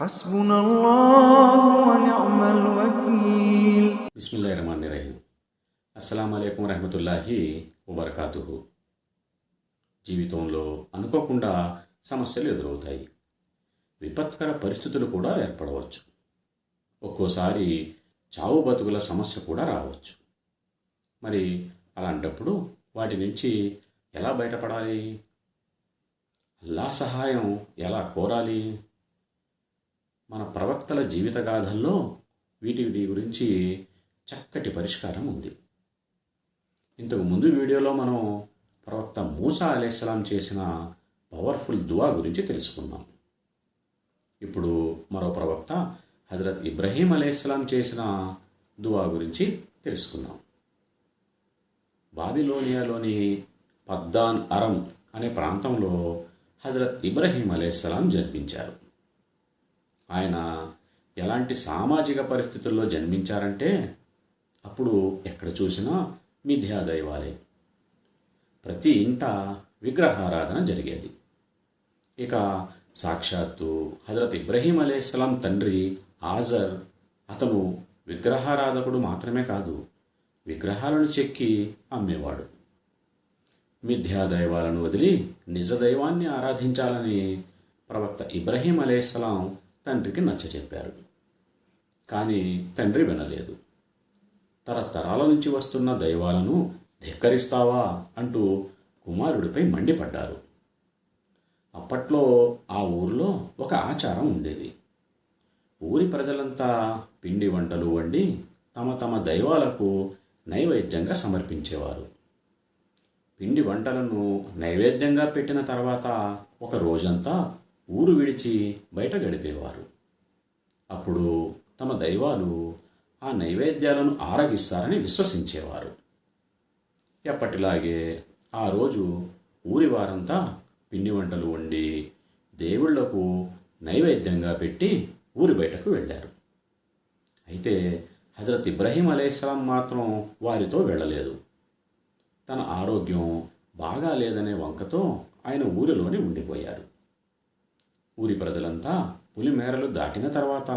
హస్బున వకీల్ బిస్మిల్లాహి అస్సలం అలైకుం రహమతుల్లాహి జీవితంలో అనుకోకుండా సమస్యలు ఎదురవుతాయి. విపత్కర పరిస్థితులు కూడా ఏర్పడవచ్చు. ఒక్కోసారి చావు బతుకుల సమస్య కూడా రావచ్చు. మరి అలాంటప్పుడు వాటి నుంచి ఎలా బయటపడాలి? అల్లా సహాయం ఎలా కోరాలి? మన ప్రవక్తల జీవితగాథల్లో వీటి గురించి చక్కటి పరిష్కారం ఉంది. ఇంతకు ముందు వీడియోలో మనం ప్రవక్త మూసా అలైహిస్సలాం చేసిన పవర్ఫుల్ దువా గురించి తెలుసుకున్నాం. ఇప్పుడు మరో ప్రవక్త హజరత్ ఇబ్రహీం అలైహిస్సలాం చేసిన దువా గురించి తెలుసుకుందాం. బాబిలోనియాలోని పద్దాన్ అరం అనే ప్రాంతంలో హజరత్ ఇబ్రహీం అలైహిస్సలాం జన్మించారు. ఆయన ఎలాంటి సామాజిక పరిస్థితుల్లో జన్మించారంటే అప్పుడు ఎక్కడ చూసినా మిథ్యా దైవాలే ప్రతి ఇంట విగ్రహారాధన జరిగేది. ఇక సాక్షాత్తు హజరత్ ఇబ్రహీం అలైహిస్సలాం తండ్రి ఆజర్ అతను విగ్రహారాధకుడు మాత్రమే కాదు విగ్రహాలను చెక్కి అమ్మేవాడు. మిథ్యా దైవాలను వదిలి నిజ దైవాన్ని ఆరాధించాలని ప్రవక్త ఇబ్రహీం అలైహిస్సలాం తండ్రికి నచ్చచెప్పారు కానీ తండ్రి వినలేదు. తరతరాల నుంచి వస్తున్న దైవాలను ధిక్కరిస్తావా అంటూ కుమారుడిపై మండిపడ్డారు. అప్పట్లో ఆ ఊరిలో ఒక ఆచారం ఉండేది. ఊరి ప్రజలంతా పిండి వంటలు వండి తమ తమ దైవాలకు నైవేద్యంగా సమర్పించేవారు. పిండి వంటలను నైవేద్యంగా పెట్టిన తర్వాత ఒక రోజంతా ఊరు విడిచి బయట గడిపేవారు. అప్పుడు తమ దైవాలు ఆ నైవేద్యాలను ఆరగిస్తారని విశ్వసించేవారు. ఎప్పటిలాగే ఆ రోజు ఊరి వారంతా పిండి వంటలు వండి దేవుళ్ళకు నైవేద్యంగా పెట్టి ఊరి బయటకు వెళ్ళారు. అయితే హజరత్ ఇబ్రహీం అలైహిస్సలాం మాత్రం వారితో వెళ్ళలేదు. తన ఆరోగ్యం బాగా లేదనే వంకతో ఆయన ఊరిలోనే ఉండిపోయారు. ఊరి ప్రజలంతా పులిమేరలు దాటిన తర్వాత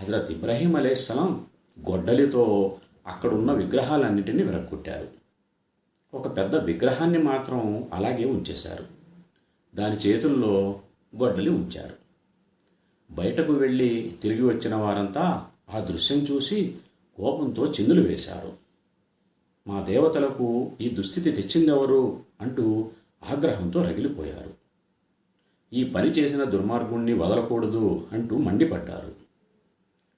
హజరత్ ఇబ్రహీం అలైహిస్సలాం గొడ్డలితో అక్కడున్న విగ్రహాలన్నిటినీ విరగొట్టారు ఒక పెద్ద విగ్రహాన్ని మాత్రం అలాగే ఉంచేశారు. దాని చేతుల్లో గొడ్డలి ఉంచారు. బయటకు వెళ్ళి తిరిగి వచ్చిన వారంతా ఆ దృశ్యం చూసి కోపంతో చిందులు వేశారు. మా దేవతలకు ఈ దుస్థితి తెచ్చిందెవరు అంటూ ఆగ్రహంతో రగిలిపోయారు. ఈ పని చేసిన దుర్మార్గుణ్ణి వదలకూడదు అంటూ మండిపడ్డారు.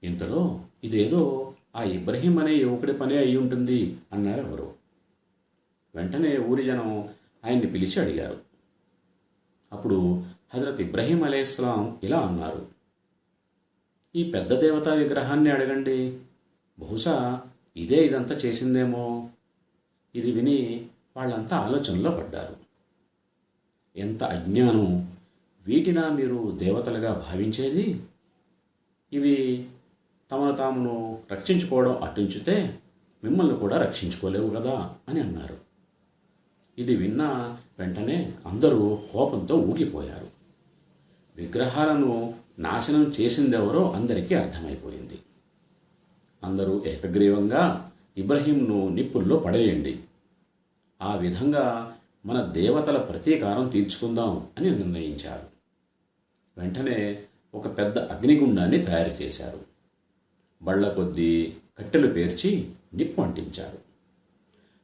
ఇంతలో ఇదేదో ఆ ఇబ్రహీం అనే యువకుడి పనే అయి ఉంటుంది అన్నారు ఎవరు. వెంటనే ఊరి జనం ఆయన్ని పిలిచి అడిగారు. అప్పుడు హజరత్ ఇబ్రహీం అలైహిస్లాం ఇలా అన్నారు ఈ పెద్ద దేవతా విగ్రహాన్ని అడగండి. బహుశా ఇదే ఇదంతా చేసిందేమో. ఇది విని వాళ్ళంతా ఆలోచనలో పడ్డారు. ఎంత అజ్ఞానం వీటినా మీరు దేవతలుగా భావించేది? ఇవి తమను తామును రక్షించుకోవడం అట్టించితే మిమ్మల్ని కూడా రక్షించుకోలేవు కదా అని అన్నారు. ఇది విన్న వెంటనే అందరూ కోపంతో ఊగిపోయారు. విగ్రహాలను నాశనం చేసిందెవరో అందరికీ అర్థమైపోయింది. అందరూ ఏకగ్రీవంగా ఇబ్రహీంను నిప్పుల్లో పడేయండి. ఆ విధంగా మన దేవతల ప్రతీకారం తీర్చుకుందాం అని నిర్ణయించారు. వెంటనే ఒక పెద్ద అగ్నిగుండాన్ని తయారు చేశారు. బళ్ళ కొద్దీ కట్టెలు పేర్చి నిప్పు అంటించారు.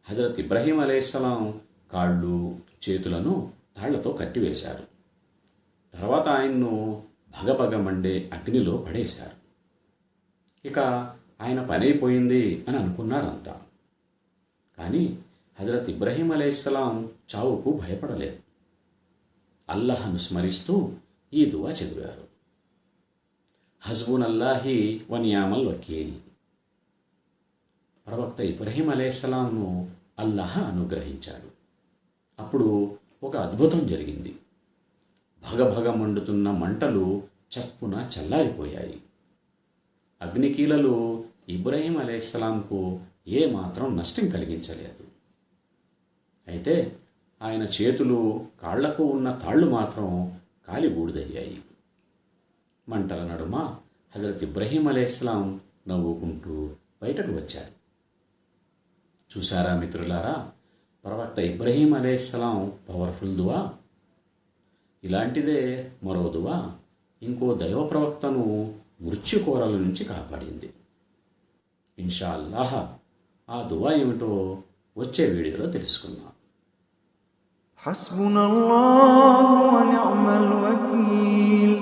హజరత్ ఇబ్రహీం అలైహిస్సలాం కాళ్ళు చేతులను తాళ్ళతో కట్టివేశారు. తర్వాత ఆయన్ను భగభగ మండే అగ్నిలో పడేశారు. ఇక ఆయన పనైపోయింది అని అనుకున్నారంతా. కానీ హజరత్ ఇబ్రహీం అలైహిస్సలాం చావుకు భయపడలేదు. అల్లహను స్మరిస్తూ ఈ దువా చదివారు. హస్బున్ అల్లాహి వనియామల్ వకీల్. ప్రవక్త ఇబ్రహీం అలేస్లాంను అల్లాహ్ అనుగ్రహించాడు. అప్పుడు ఒక అద్భుతం జరిగింది. భగభగ మండుతున్న మంటలు చప్పున చల్లారిపోయాయి. అగ్నికీలలు ఇబ్రహీం అలేస్లాంకు ఏ మాత్రం నష్టం కలిగించలేదు. అయితే ఆయన చేతులు కాళ్ళకు ఉన్న తాళ్ళు మాత్రం కాలి బూడిదయ్యాయి. మంటల నడుమ హజరత్ ఇబ్రహీం అలైహిస్లాం నవ్వుకుంటూ బయటకు వచ్చారు చూసారా మిత్రులారా ప్రవక్త ఇబ్రహీం అలైహిస్సలాం పవర్ఫుల్ దువా? ఇలాంటిదే మరో దువా ఇంకో దైవ ప్రవక్తను మృత్యుకోరల నుంచి కాపాడింది. ఇన్షాల్లాహ్ ఆ దువా ఏమిటో వచ్చే వీడియోలో తెలుసుకుందాం. حسبنا الله ونعم الوكيل.